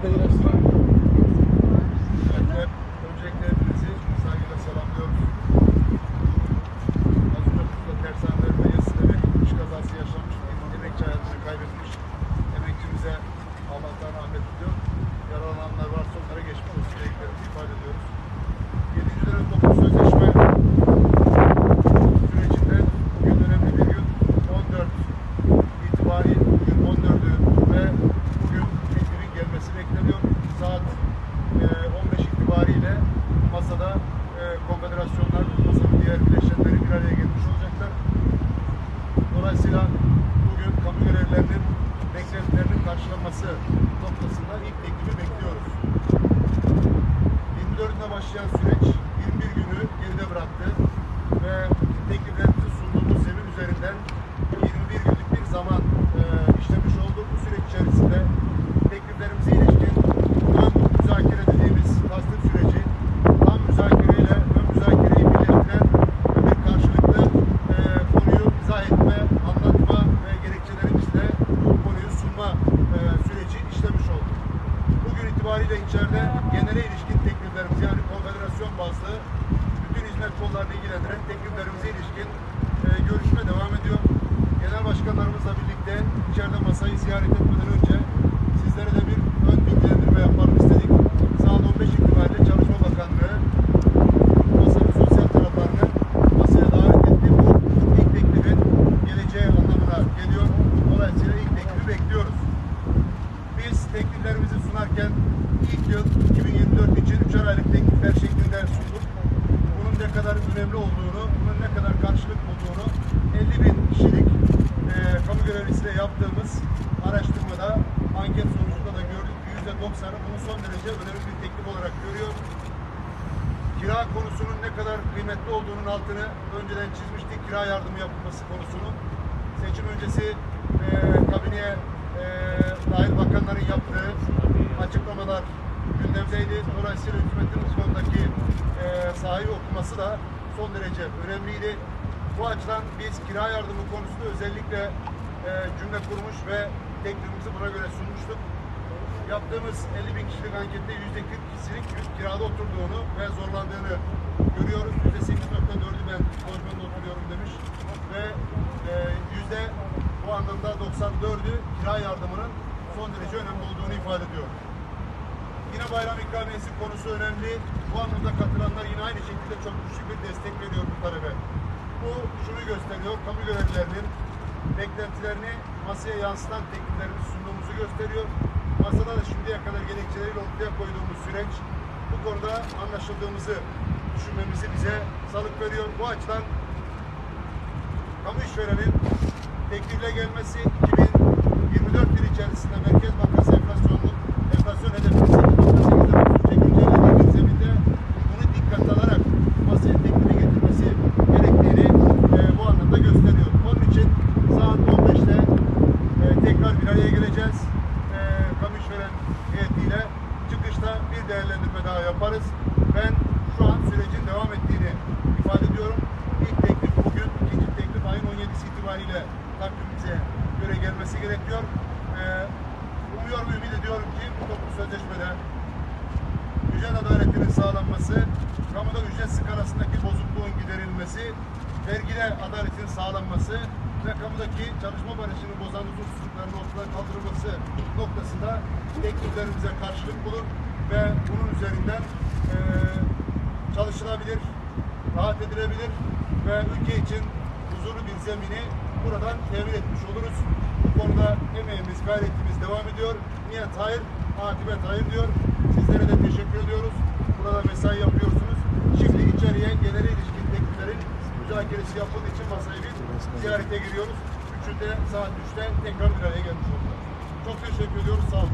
Gracias. Masada e, konfederasyonlar, masanın diğer bileşenleri bir araya gelmiş olacaklar. Dolayısıyla bugün kamu görevlilerinin beklentilerinin karşılanması noktasında ilk teklifi bekliyoruz. 24'ünde başlayan süreç içeride genele ilişkin tekliflerimiz yani konfederasyon bazlı bütün hizmet kollarını ilgilendiren tekliflerimize ilişkin e, görüşme devam ediyor. Genel başkanlarımızla birlikte içeride masayı ziyaret etmeden önce sizlere de bir ön bilgilendirme yapalım istedik. Saat 15 itibariyle Çalışma Bakanlığı masanın sosyal taraflarını masaya davet etti. Bu ilk teklifin geleceği anlamına geliyor. Dolayısıyla ilk teklifi bekliyoruz. Biz tekliflerimizi sunarken ilk yıl 2024 için üçer aylık teklifler şeklinde sunduk. Bunun ne kadar önemli olduğunu, bunun ne kadar karşılık bulduğunu 50 bin kişilik e, kamu görevlisiyle yaptığımız araştırmada anket sonucunda da gördük ki %90'ı bunu son derece önemli bir teklif olarak görüyor. Kira konusunun ne kadar kıymetli olduğunun altını önceden çizmiştik. Kira yardımı yapılması konusunu. Seçim öncesi e, kabineye e, dahil bakanların yaptığı açıklamalar gündemdeydi. Dolayısıyla hükümetin bu konudaki e, sahayı okuması da son derece önemliydi. Bu açıdan biz kira yardımı konusunda özellikle e, cümle kurmuş ve teklifimizi buna göre sunmuştuk. Yaptığımız 50 bin kişilik ankette yüzde 40 kişilik kirada oturduğunu ve zorlandığını görüyoruz. Yüzde 8.4'ü ben lojmanda oturuyorum demiş ve e, yüzde bu anlamda 94'ü kira yardımının son derece önemli olduğunu ifade ediyor. Yine bayram ikramiyesi konusu önemli. Bu anlamda katılanlar yine aynı şekilde çok güçlü bir destek veriyor bu talebe. Bu şunu gösteriyor, kamu görevlilerinin beklentilerini masaya yansıtan tekliflerimizi sunduğumuzu gösteriyor. Masada da şimdiye kadar gerekçeleriyle ortaya koyduğumuz süreç bu konuda anlaşıldığımızı düşünmemizi bize salık veriyor. Bu açıdan kamu işverenin teklifle gelmesi 2024 yılı içerisinde Merkez Bankası enflasyonlu enflasyon hedefini 8.8'de güncellediği bir zeminde bunu dikkate alarak masaya teklifi getirmesi gerektiğini e, bu anlamda gösteriyor. Onun için saat 15'te e, araya geleceğiz. E, kamu işveren heyetiyle çıkışta bir değerlendirme daha yaparız. Ben şu an sürecin devam ettiğini ifade ediyorum. İlk teklif bugün, ikinci teklif ayın 17'si itibariyle takvimimize göre gelmesi gerekiyor. Ee, umuyorum, ümit ediyorum ki bu toplu sözleşmede ücret adaletinin sağlanması, kamuda ücret skalasındaki bozukluğun giderilmesi, vergide adaletin sağlanması ve çalışma barışını bozan huzursuzlukların ortadan kaldırılması noktasında tekliflerimize karşılık bulur ve bunun üzerinden eee çalışılabilir, rahat edilebilir ve ülke için huzurlu bir zemini buradan temin etmiş oluruz. Bu konuda emeğimiz, gayretimiz devam ediyor. Niyet hayır, akıbet hayır diyor. Sizlere de teşekkür ediyoruz. Burada mesai yapıyorsunuz. Şimdi içeriye genele ilişkin tekliflerin müzakeresi yapıldığı için masayı bir ziyarete giriyoruz. Üçünde saat 3'te tekrar bir araya gelmiş olacağız. Çok teşekkür ediyoruz. Sağ olun.